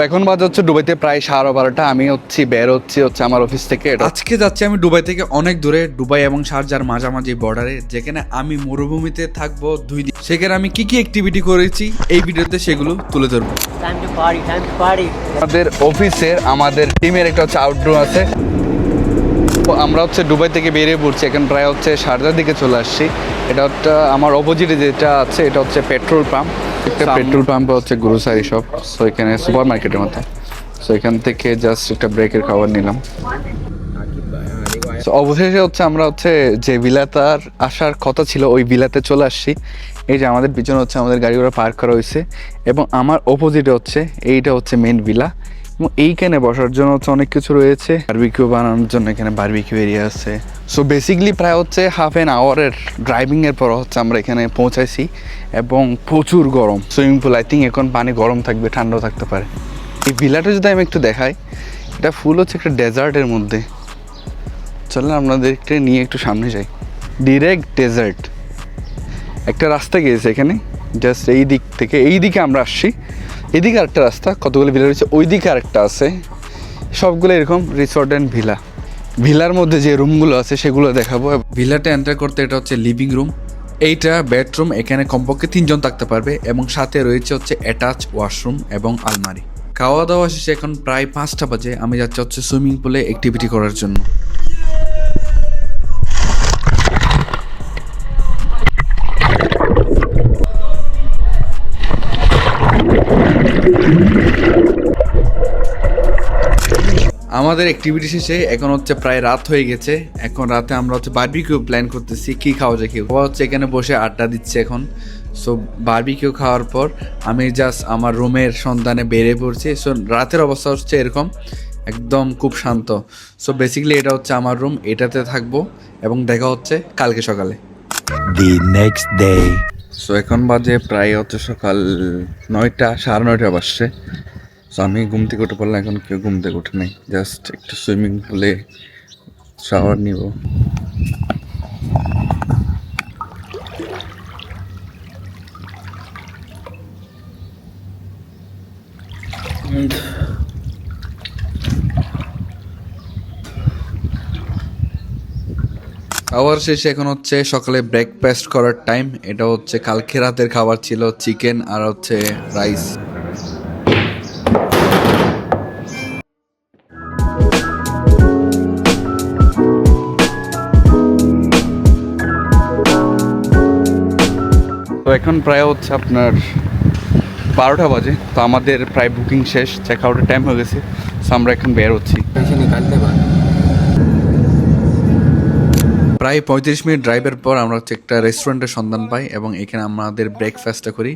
এখন বাজে হচ্ছে ডুবাইতে প্রায় সাড়ে বারোটা। আমি হচ্ছি বের হচ্ছি হচ্ছে আমার অফিস থেকে। এটা আজকে যাচ্ছি আমি ডুবাই থেকে অনেক দূরে ডুবাই এবং শারজার মাঝামাঝি বর্ডারে যেখানে আমি মরুভূমিতে থাকব দুই দিন। সেখানে আমি কি কি অ্যাক্টিভিটি করেছি এই ভিডিওতে সেগুলো তুলে ধরবো. আমাদের অফিসের আমাদের টিমের একটা হচ্ছে আউটডোর আছে। তো আমরা হচ্ছে ডুবাই থেকে বেরিয়ে পড়ছি। এখন প্রায় হচ্ছে সারদার দিকে চলে আসছি। এটা হচ্ছে আমার অপোজিটে যেটা আছে এটা হচ্ছে পেট্রোল পাম্প একটা পেট্রোল পাম্প হচ্ছে গ্রোসারি শপ সো এখানে সুপার মার্কেটের মতো। সো এখান থেকে জাস্ট একটা ব্রেকের খাবার নিলাম। অবশেষে হচ্ছে আমরা হচ্ছে যে বিলাতার আসার কথা ছিল ওই বিলাতে চলে আসছি। এই যে আমাদের পিছনে হচ্ছে আমাদের গাড়িগুলো পার্ক করা হয়েছে। এবং আমার অপোজিটে হচ্ছে এইটা হচ্ছে মেন ভিলা এবং এইখানে বসার জন্য হচ্ছে অনেক কিছু রয়েছে। বারবিকিউ বানানোর জন্য এখানে বারবিকিউ এরিয়া আছে। সো বেসিকলি প্রায় হচ্ছে হাফ অ্যান আওয়ারের ড্রাইভিংয়ের পর হচ্ছে আমরা এখানে পৌঁছাইছি এবং প্রচুর গরম। সুইমিং পুল আই থিঙ্ক এখন পানি গরম থাকবে, ঠান্ডাও থাকতে পারে। এই ভিলাটা যদি আমি একটু দেখাই, এটা ফুল হচ্ছে একটা ডেজার্টের মধ্যে। চলেন আপনাদেরকে নিয়ে একটু সামনে যাই। ডিরেক্ট ডেজার্ট একটা রাস্তা গিয়েছে এখানে। জাস্ট এই দিক থেকে, এই দিকে আমরা আসছি। এদিকে আরেকটা রাস্তা, কতগুলো ভিলা রয়েছে, ওইদিকে আরেকটা আছে। সবগুলো এরকম রিসর্ট অ্যান্ড ভিলা ভিলার মধ্যে যে রুমগুলো আছে, সেগুলো দেখাবো। ভিলাটা এন্টার করতে এটা হচ্ছে লিভিং রুম এইটা বেডরুম এখানে কমপক্ষে তিনজন থাকতে পারবে এবং সাথে রয়েছে হচ্ছে অ্যাটাচ ওয়াশরুম এবং আলমারি। খাওয়া দাওয়া শেষে এখন প্রায় পাঁচটা বাজে, আমি যাচ্ছি হচ্ছে সুইমিং পুলে অ্যাক্টিভিটি করার জন্য। আমাদের অ্যাক্টিভিটি শেষে এখন হচ্ছে প্রায় রাত হয়ে গেছে। এখন রাতে আমরা হচ্ছে বারবিকিউ প্ল্যান করতেছি, কি খাওয়া যায় কেউ। হচ্ছে এখানে বসে আড্ডা দিচ্ছে এখন। সো বারবিকিউ খাওয়ার পর আমি জাস্ট আমার রুমের সন্ধানে বেড়ে পড়ছি। সো রাতের অবস্থা হচ্ছে এরকম, একদম খুব শান্ত। সো বেসিক্যালি এটা হচ্ছে আমার রুম এটাতে থাকব এবং দেখা হচ্ছে কালকে সকালে। The next day. সো এখন বাজে প্রায় হচ্ছে সকাল নয়টা, সাড়ে নয়টা বাজছে। সো আমি ঘুম থেকে উঠে পড়লাম, এখন কেউ ঘুম থেকে উঠে নেই। জাস্ট একটু সুইমিং পুলে শাওয়ার নিব। খাওয়ার শেষে এখন হচ্ছে সকালে ব্রেকফাস্ট করার টাইম এটা হচ্ছে কালকে রাতের খাবার ছিল চিকেন আর হচ্ছে রাইস তো এখন প্রায় হচ্ছে আপনার বারোটা বাজে। তো আমাদের প্রায় বুকিং শেষ। চেক আউটের টাইম হয়ে গেছে। সো আমরা এখন বের হচ্ছি। প্রায় পঁয়ত্রিশ মিনিট ড্রাইভের পর আমরা হচ্ছে একটা রেস্টুরেন্টের সন্ধান পাই এবং এখানে আমাদের ব্রেকফাস্টটা করি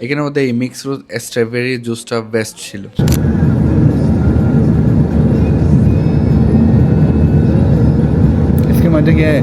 এখানে আমাদের এই মিক্স রোজ স্ট্রবেরি জুসটা বেস্ট ছিল It's মাঝে গিয়ে.